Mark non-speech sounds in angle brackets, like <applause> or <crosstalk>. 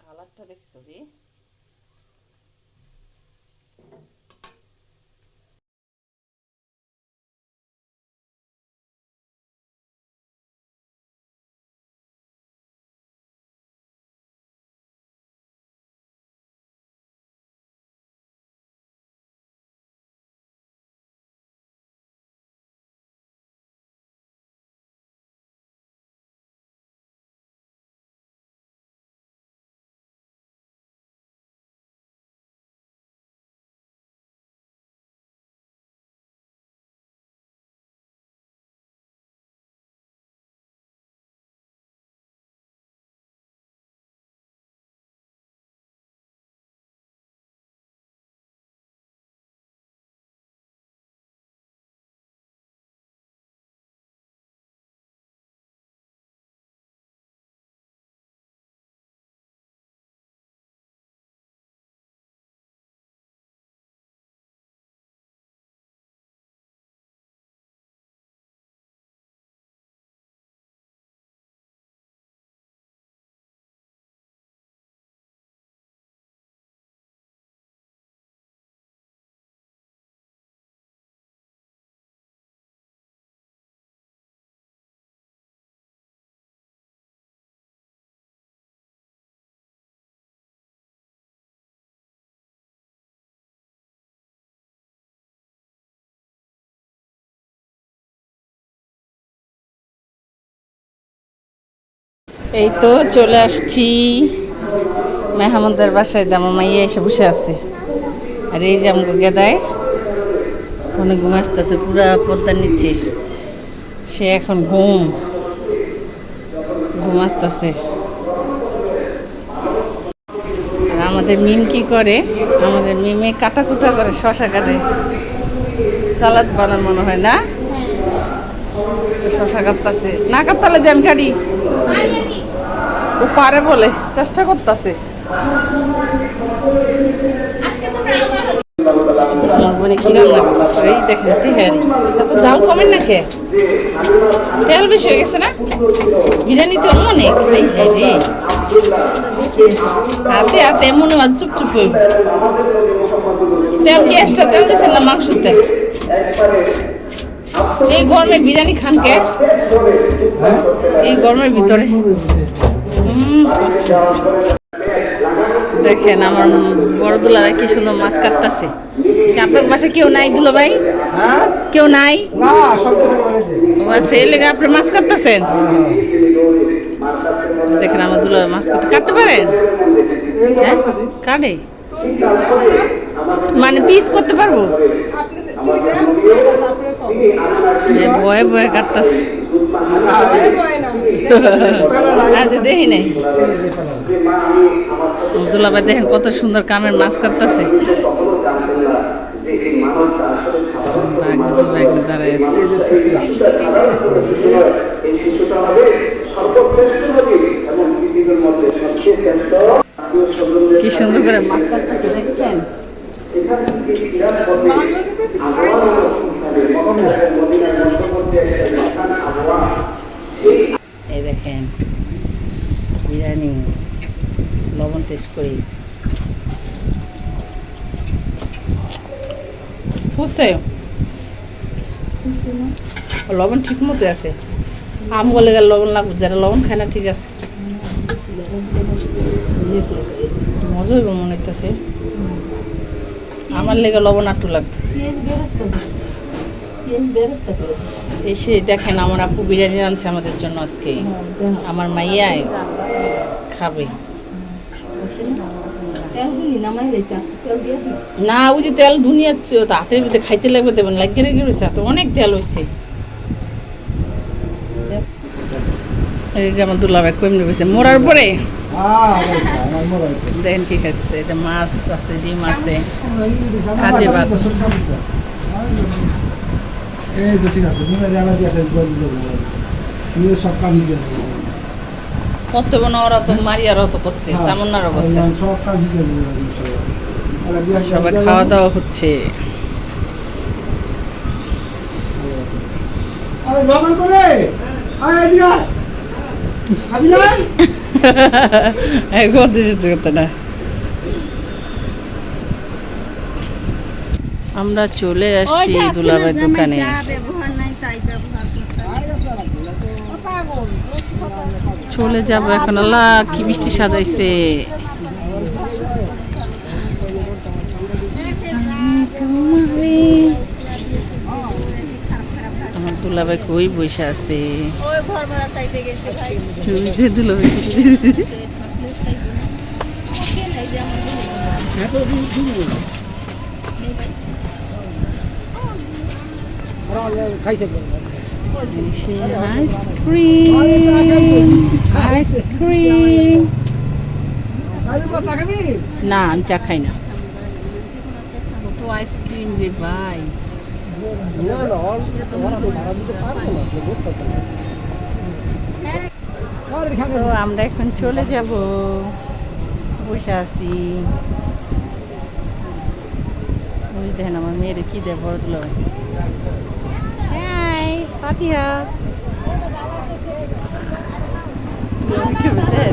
মাছটা দেখছ রে এই তো চলে আসছি। মেহমুদের বাসায় দামা মাইয়া এসে বসে আছে। আর এই যে আমাকে গেদায় অনেক ঘুম আসতেছে, পুরা পদ্মার নিচে। সে এখন ঘুম। ঘুম আসতেছে। আর আমাদের মিম কি করে? আমাদের মিমে কাটা কুটা করে, শশা কাটে। সালাদ বানার মনে হয় না? শশা কাটতাছে না কাটতালে দিয়ে আমি ও পারে বলে, চেষ্টা করতেছে। জাল কমেন না খেয়ে। তেল বেশি হয়ে গেছে না? বিরিয়ানিতে অনেক রে হাতে হাতে মনে হয় চুপ চুপ হইব গ্যাসটা তেল দিয়েছেন না মাংস তেল? এই গরমে বিরিয়ানি খান কে এই গরমের ভিতরে। দেখেন আমার বড় দুলারা কি সুন্দর মাছ কাটতেছে। আপনার বাসায় কেউ নাই দুলো ভাই হ্যাঁ? কেউ নাই? ও আচ্ছা এই লেগে আপনি মাছ কাটতেছেন? দেখেন আমার দুলারা মাছ কাটতে কাটতে পারেন? হ্যাঁ? কাটে? মানে পিস করতে পারব? ভয়ে ভয়ে কাটতেছে দেখি নাই দুলাভাই দেখেন কত সুন্দর কামের মাছ কাটতেছে। কি সুন্দর করে মাছ কাটতেছে দেখছেন? এই দেখেন বিরিয়ানি লবণ টেস্ট করি। লবণ ঠিক মতো আছে। আম গলে গেলে লবণ লাগবে যারা লবণ খায় না ঠিক আছে। মজা হইব মনে হইতেছে। আমার লেগে লবণ লাগতো এসে দেখেন আমার আপু বিরিয়ানি আনছে আমাদের জন্য আজকে। আমার মাইয়ায় খাবে। না ওই যে তেল দুনিয়া হাতের ভিতরে খাইতে লাগবে দেবেন লাগিয়ে রেখে রয়েছে তো অনেক তেল হয়েছে এই যে আমার দুলাভাই কমে মরার পরে দেখেন কি খাচ্ছে এটা মাছ আছে ডিম আছে। কাজে বাদ। এই তো ঠিক আছে সব ওরা তো করছে তামন্নারও করছে। সব সবাই খাওয়া দাওয়া হচ্ছে। আরে করে। আয়। <laughs> সহ্য করতে না। আমরা চলে আসছি দুলাভাই দোকানে। চলে যাব এখন আল্লাহ কি মিষ্টি সাজাইছে। তোমারে। দুলাভাই কই বসে আছে। দুলাভাই আইসক্রিম না আমি চা খাই না। কত আইসক্রিম রে ভাই। আমরা এখন চলে যাব। বসে আছি। ওই দেখেন আমার মেয়ের কি দেয় বড় পাতিহা কি বুঝে